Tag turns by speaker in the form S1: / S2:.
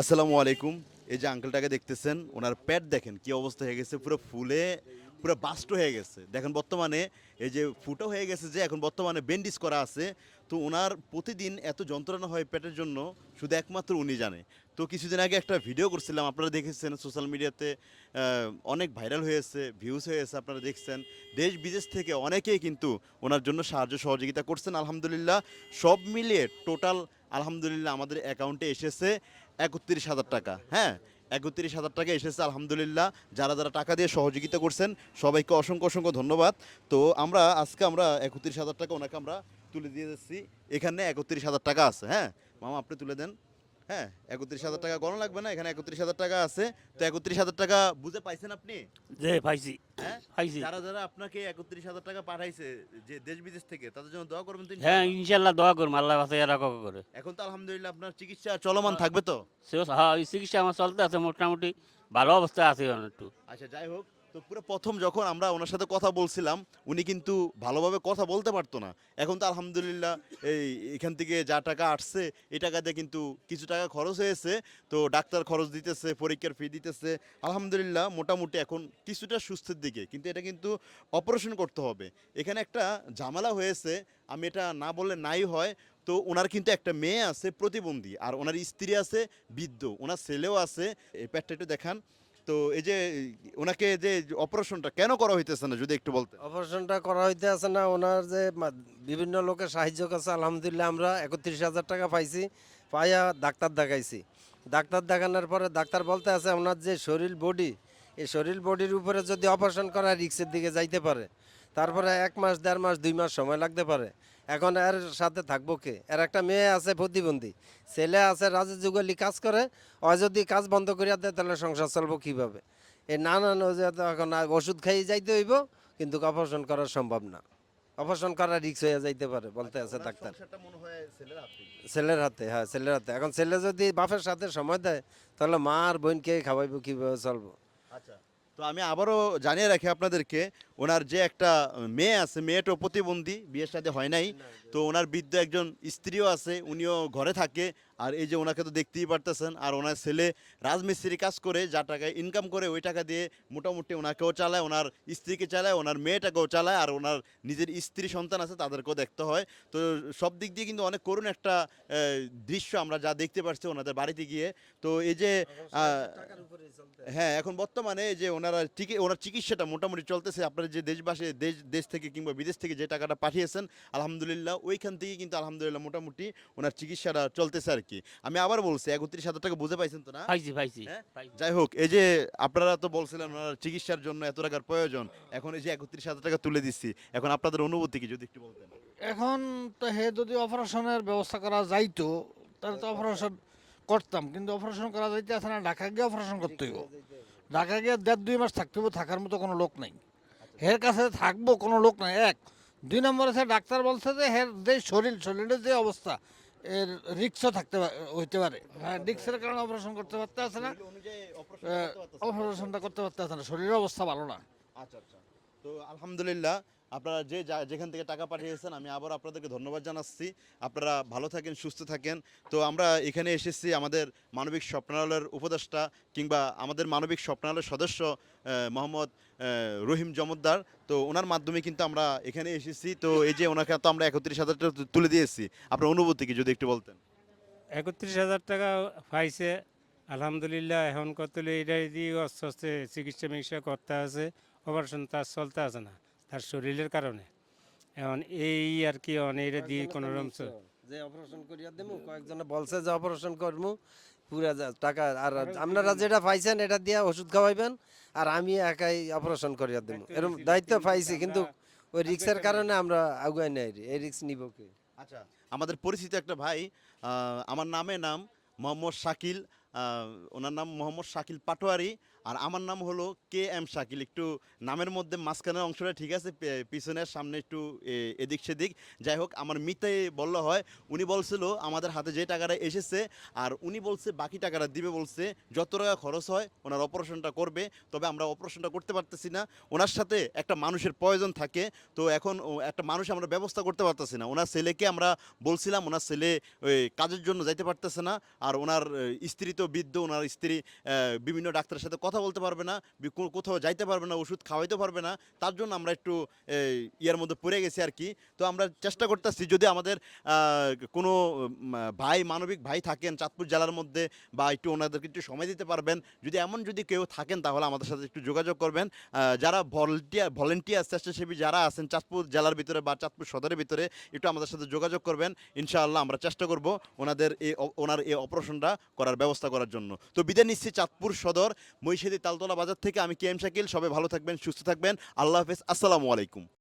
S1: আসসালামু আলাইকুম। এই যে আঙ্কেলটাকে দেখতেছেন, ওনার পেট দেখেন কি অবস্থা হয়ে গেছে, পুরো ফুলে, পুরো বাস্ট হয়ে গেছে। দেখেন বর্তমানে এই যে ফুটো হয়ে গেছে যে, এখন বর্তমানে বেন্ডিস করা আছে। তো ওনার প্রতিদিন এত যন্ত্রণা হয় পেটের জন্য, শুধু একমাত্র উনি জানে। তো কিছুদিন আগে একটা ভিডিও করছিলাম, আপনারা দেখেছেন সোশ্যাল মিডিয়াতে অনেক ভাইরাল হয়েছে ভিউজ হয়েছে, আপনারা দেখছেন। দেশ বিদেশ থেকে অনেকেই কিন্তু ওনার জন্য সাহায্য সহযোগিতা করছেন, আলহামদুলিল্লাহ। সব মিলিয়ে টোটাল আলহামদুলিল্লাহ, আমাদের অ্যাকাউন্টে এসেছে। একত্রিশ হাজার টাকা। হ্যাঁ একত্রিশ হাজার টাকা এসেছে, আলহামদুলিল্লাহ। যারা যারা টাকা দিয়ে সহযোগিতা করছেন, সবাইকে অসংখ্য অসংখ্য ধন্যবাদ। তো আমরা, আজকে আমরা একত্রিশ হাজার টাকা ওনাকে আমরা তুলে দিয়ে যাচ্ছি। এখানে একত্রিশ হাজার টাকা আছে হ্যাঁ? মামা, আপনি তুলে দেন। হ্যাঁ একত্রিশ হাজার টাকা গণ লাগবে না এখানে একত্রিশ হাজার টাকা আছে। তো একত্রিশ হাজার টাকা বুঝে পাইছেন আপনি?
S2: যে পাইছি।
S1: হ্যাঁ
S2: পাইছি।
S1: যারা যারা আপনাকে একত্রিশ হাজার টাকা পাঠাইছে যে দেশ বিদেশ থেকে তাদের জন্য দোয়া করবেন তো
S2: হ্যাঁ ইনশাল্লাহ দোয়া করুন আল্লাহ কাছে এরা কক করে।
S1: এখন তো আলহামদুলিল্লাহ আপনার চিকিৎসা চলমান থাকবে তো?
S2: হ্যাঁ চিকিৎসা আমার চলতে আছে মোটামুটি ভালো অবস্থায় আছে একটু।
S1: আচ্ছা যাই হোক তো পুরো প্রথম যখন আমরা ওনার সাথে কথা বলছিলাম, উনি কিন্তু ভালোভাবে কথা বলতে পারতো না। এখন তো আলহামদুলিল্লাহ এই এখান থেকে যা টাকা আসছে, এই টাকাতে কিন্তু কিছু টাকা খরচ হয়েছে। তো ডাক্তার খরচ দিতেছে, পরীক্ষার ফি দিতেছে। আলহামদুলিল্লাহ মোটামুটি এখন কিছুটা সুস্থের দিকে, কিন্তু এটা কিন্তু অপারেশন করতে হবে। এখানে একটা ঝামেলা হয়েছে, আমি এটা না বললে নাই হয়। তো ওনার কিন্তু একটা মেয়ে আছে প্রতিবন্ধী, আর ওনার স্ত্রী আছে বৃদ্ধ, ওনার ছেলেও আছে। পেটটা একটু দেখান। তো এই যে ওনাকে যে অপারেশনটা কেন করা হইতেছে না, যদি একটু বলতে
S3: অপারেশনটা করা হইতে আছে না, ওনার যে বিভিন্ন লোকের সাহায্য করছে, আলহামদুলিল্লাহ আমরা একত্রিশ হাজার টাকা পাইছি, পাইয়া ডাক্তার দেখাইছি। ডাক্তার দেখানোর পরে ডাক্তার বলতে আছে, ওনার যে শরীর বডি এই শরীর বডির উপরে যদি অপারেশন করা রিক্সের দিকে যাইতে পারে, তারপরে এক মাস, দেড় মাস, দুই মাস সময় লাগতে পারে। এখন এর সাথে থাকব কে? এর একটা মেয়ে আছে প্রতিবন্ধী। ছেলে আছে রাজে যুগলি কাজ করে ও যদি কাজ বন্ধ করিয়া দেয় তাহলে সংসার চলবো কীভাবে? এই নানান এখন ওষুধ খাইয়ে যাইতে হইব কিন্তু অপারেশন করা সম্ভব না। অপারেশন করা রিক্স হয়ে যাইতে পারে বলতে আছে ডাক্তার। ছেলের হাতে হ্যাঁ ছেলের হাতে। এখন ছেলে যদি বাপের সাথে সময় দেয় তাহলে মা আর বোনকে খাওয়াইবো কীভাবে চলবো?
S1: আচ্ছা। তো আমি আবারও জানিয়ে রাখি আপনাদেরকে, ওনার যে একটা মেয়ে আছে মেয়েটাও প্রতিবন্ধী, বিয়ের সাথে হয় নাই। তো ওনার বৃদ্ধ একজন স্ত্রীও আছে, উনিও ঘরে থাকে। আর এই যে ওনাকে তো দেখতেই পারতেছেন, আর ওনার ছেলে রাজমিস্ত্রি কাজ করে, যা টাকায় ইনকাম করে, ওই টাকা দিয়ে মোটামুটি ওনাকেও চালায়, ওনার স্ত্রীকে চালায়, ওনার মেয়েটাকেও চালায়, আর ওনার নিজের স্ত্রী সন্তান আছে, তাদেরকেও দেখতে হয়। তো সব দিক দিয়ে কিন্তু অনেক করুণ একটা দৃশ্য আমরা যা দেখতে পাচ্ছি ওনাদের বাড়িতে গিয়ে। তো এই যে হ্যাঁ এখন বর্তমানে যে ওনারা চিকি ওনার চিকিৎসাটা মোটামুটি চলতেছে। আপনারা যে দেশবাসী, দেশ দেশ থেকে কিংবা বিদেশ থেকে যে টাকাটা পাঠিয়েছেন, আলহামদুলিল্লাহ ওইখান থেকে কিন্তু আলহামদুলিল্লাহ মোটামুটি ওনার চিকিৎসাটা চলতেছে আর কি আমি আবার বলছি একত্রিশ হাজার টাকা বুঝে পাইছেন তো না?
S2: পাইছি পাইছি
S1: হ্যাঁ? যাই হোক এই যে আপনারা তো বলছিলেন ওনার চিকিৎসার জন্য এত টাকার প্রয়োজন এখন এই যে একত্রিশ হাজার টাকা তুলে দিচ্ছি এখন আপনাদের অনুভূতি কি যদি একটু বলতেন?
S4: এখন তো হে যদি অপারেশনের ব্যবস্থা করা যাইতো তাহলে তো অপারেশন করতাম কিন্তু অপারেশন করা যাইতে আছে না ঢাকা গিয়ে অপারেশন করতে হইব। ঢাকা গিয়ে দেড় দুই মাস থাকতে হবে থাকার মতো কোনো লোক নাই। হের কাছে থাকব কোনো লোক নাই এক দুই নম্বর আছে ডাক্তার বলছে যে হের যে শরীর শরীরের যে অবস্থা এর রিক্সও থাকতে হইতে পারে। হ্যাঁ রিক্সের কারণে অপারেশন করতে পারতে আছে না। অপারেশনটা করতে পারতে আছে না। শরীরের অবস্থা ভালো না।
S1: আচ্ছা আচ্ছা। তো আলহামদুলিল্লাহ আপনারা যে যেখান থেকে টাকা পাঠিয়েছেন আমি আবার আপনাদেরকে ধন্যবাদ জানাচ্ছি। আপনারা ভালো থাকেন সুস্থ থাকেন। তো আমরা এখানে এসেছি আমাদের মানবিক স্বপ্নালয়ের উপদেষ্টা কিংবা আমাদের মানবিক স্বপ্নালয়ের সদস্য মোহাম্মদ রহিম জমদ্দার, তো ওনার মাধ্যমে কিন্তু আমরা এখানে এসেছি। তো এই যে ওনাকে তো আমরা একত্রিশ হাজার টাকা তুলে দিয়েছি। আপনার অনুভূতি কি, যদি একটু বলতেন?
S5: একত্রিশ হাজার টাকা পাইছে। আলহামদুলিল্লাহ, এখন কত এটাই দিয়ে আস্তে চিকিৎসা মিকিৎসা করতে আছে। অপারেশন তার চলতে আছে না, তার শরীরের কারণে। এখন এই আর কি অনেক দিয়ে কোনো রকম
S3: যে অপারেশন করিয়া দেবো কয়েকজনে বলছে যে অপারেশন করব পুরা যা- টাকা আর আপনারা যেটা পাইছেন এটা দিয়ে ওষুধ খাওয়াইবেন আর আমি একাই অপারেশন করিয়া দেবো এরকম দায়িত্ব পাইছি কিন্তু ওই রিক্সের কারণে আমরা আগুয়াই নাই এই রিক্স নিব কে?
S1: আচ্ছা আমাদের পরিচিত একটা ভাই আমার নামে নাম মোহাম্মদ শাকিল ওনার নাম মোহাম্মদ শাকিল পাটোয়ারি আর আমার নাম হলো কে এম শাকিল। একটু নামের মধ্যে মাঝখানের অংশটা ঠিক আছে পিছনের সামনে একটু এদিক সেদিক। যাই হোক, আমার মিথ্যে বলল হয়, উনি বলছিল, আমাদের হাতে যে টাকাটা এসেছে, আর উনি বলছে, বাকি টাকাটা দিবে বলছে, যত টাকা খরচ হয়, ওনার অপারেশনটা করবে। তবে আমরা অপারেশনটা করতে পারতেছি না। ওনার সাথে একটা মানুষের প্রয়োজন থাকে। তো এখন একটা মানুষ আমরা ব্যবস্থা করতে পারতেছি না। ওনার ছেলেকে আমরা বলছিলাম, ওনার ছেলে কাজের জন্য যাইতে পারতেছে না। আর ওনার স্ত্রী তো বৃদ্ধ, ওনার স্ত্রী বিভিন্ন ডাক্তারের সাথে কথা বলতে পারবে না কোথাও যাইতে পারবে না, ওষুধ খাওয়াইতে পারবে না, তার জন্য আমরা একটু ইয়ার মধ্যে পড়ে গেছি আর কি। তো আমরা চেষ্টা করতেছি যদি আমাদের কোনো ভাই, মানবিক ভাই থাকেন চাঁদপুর জেলার মধ্যে বা একটু ওনাদেরকে একটু সময় দিতে পারবেন, যদি এমন যদি কেউ থাকেন তাহলে আমাদের সাথে একটু যোগাযোগ করবেন। যারা ভলেন্টিয়ার ভলেন্টিয়ার, স্বেচ্ছাসেবী যারা আছেন চাঁদপুর জেলার ভিতরে বা চাঁদপুর সদরের ভিতরে, একটু আমাদের সাথে যোগাযোগ করবেন। ইনশাআল্লাহ আমরা চেষ্টা করব ওনাদের এই, ওনার এই অপারেশনটা করার ব্যবস্থা করার জন্য। তো বিদায় নিচ্ছি চাঁদপুর সদর মহিষেদি তালতলা বাজার থেকে। আমি কে এম শাকিল, সবাই ভালো থাকবেন, সুস্থ থাকবেন। আল্লাহ হাফেজ, আসসালামু আলাইকুম।